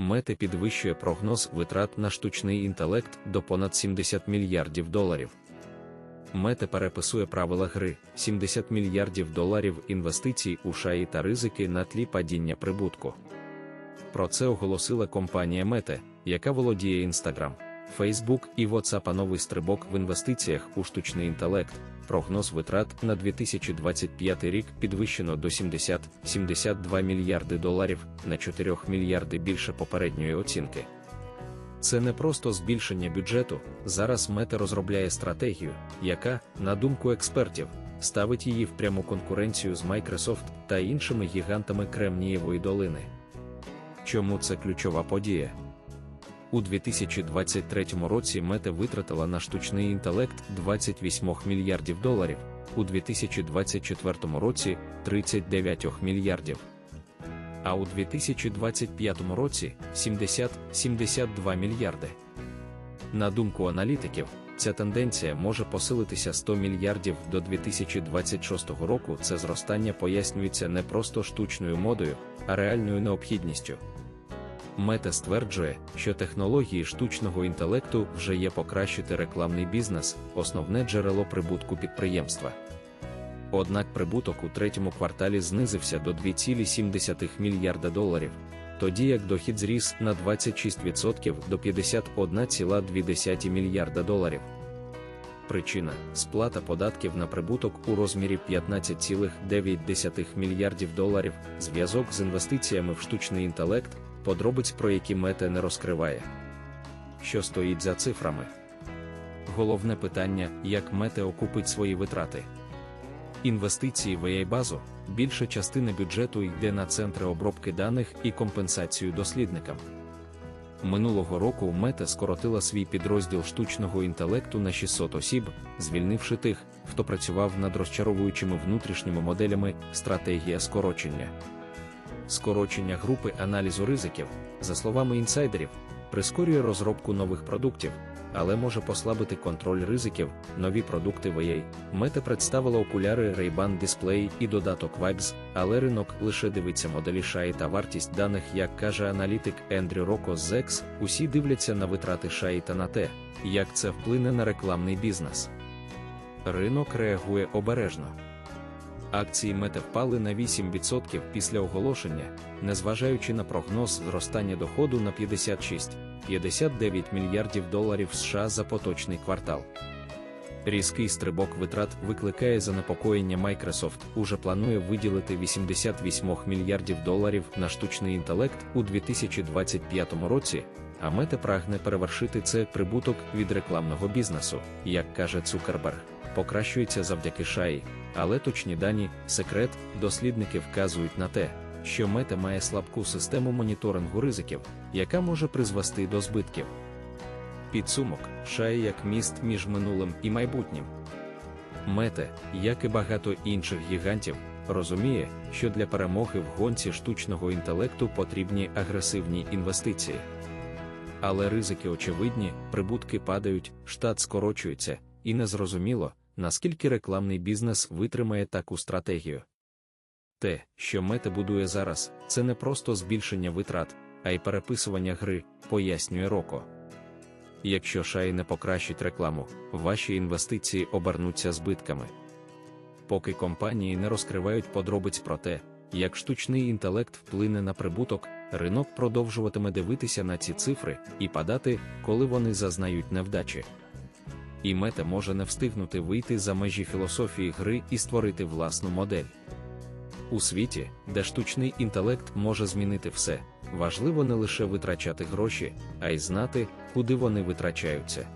Мета підвищує прогноз витрат на штучний інтелект до понад 70 мільярдів доларів. Мета переписує правила гри 70 мільярдів доларів інвестицій у шаї та ризики на тлі падіння прибутку. Про це оголосила компанія Мете, яка володіє Instagram, Facebook і WhatsApp новий стрибок в інвестиціях у штучний інтелект. Прогноз витрат на 2025 рік підвищено до 70-72 мільярди доларів на 4 мільярди більше попередньої оцінки. Це не просто збільшення бюджету. Зараз Мета розробляє стратегію, яка, на думку експертів, ставить її в пряму конкуренцію з Microsoft та іншими гігантами Кремнієвої долини. Чому це ключова подія? У 2023 році Мета витратила на штучний інтелект 28 мільярдів доларів, у 2024 році 39 мільярдів. А у 2025 році 70-72 мільярди. На думку аналітиків, ця тенденція може посилитися 100 мільярдів до 2026 року. Це зростання пояснюється не просто штучною модою, а реальною необхідністю. Мета стверджує, що технології штучного інтелекту вже є покращити рекламний бізнес, основне джерело прибутку підприємства. Однак прибуток у третьому кварталі знизився до 2,7 мільярда доларів, тоді як дохід зріс на 26% до 51,2 мільярда доларів. Причина сплата податків на прибуток у розмірі 15,9 мільярдів доларів, зв'язок з інвестиціями в штучний інтелект, подробиць про які мета не розкриває. Що стоїть за цифрами? Головне питання, як мета окупить свої витрати. Інвестиції в AI-базу, більша частина бюджету йде на центри обробки даних і компенсацію дослідникам. Минулого року Мета скоротила свій підрозділ штучного інтелекту на 600 осіб, звільнивши тих, хто працював над розчаровуючими внутрішніми моделями стратегія скорочення. Скорочення групи аналізу ризиків, за словами інсайдерів, прискорює розробку нових продуктів, але може послабити контроль ризиків, нові продукти VA. Мета представила окуляри Ray-Ban Display і додаток Vibes, але ринок лише дивиться моделі шаї та вартість даних, як каже аналітик Ендрю Роко з ZEX, усі дивляться на витрати шаї та на те, як це вплине на рекламний бізнес. Ринок реагує обережно. Акції Мета впали на 8% після оголошення, незважаючи на прогноз зростання доходу на 56-59 мільярдів доларів США за поточний квартал. Різкий стрибок витрат викликає занепокоєння Microsoft уже планує виділити 88 мільярдів доларів на штучний інтелект у 2025 році, а Мета прагне перевершити це прибуток від рекламного бізнесу, як каже Цукерберг, покращується завдяки шаї, але точні дані, секрет, дослідники вказують на те, що мета має слабку систему моніторингу ризиків, яка може призвести до збитків. Підсумок шає як міст між минулим і майбутнім. Мета, як і багато інших гігантів, розуміє, що для перемоги в гонці штучного інтелекту потрібні агресивні інвестиції. Але ризики очевидні, прибутки падають, штат скорочується, і незрозуміло, наскільки рекламний бізнес витримає таку стратегію. Те, що мета будує зараз, це не просто збільшення витрат, а й переписування гри, пояснює Роко. Якщо шай не покращить рекламу, ваші інвестиції обернуться збитками. Поки компанії не розкривають подробиць про те, як штучний інтелект вплине на прибуток, ринок продовжуватиме дивитися на ці цифри і падати, коли вони зазнають невдачі. І мета може не встигнути вийти за межі філософії гри і створити власну модель. У світі, де штучний інтелект може змінити все, важливо не лише витрачати гроші, а й знати, куди вони витрачаються.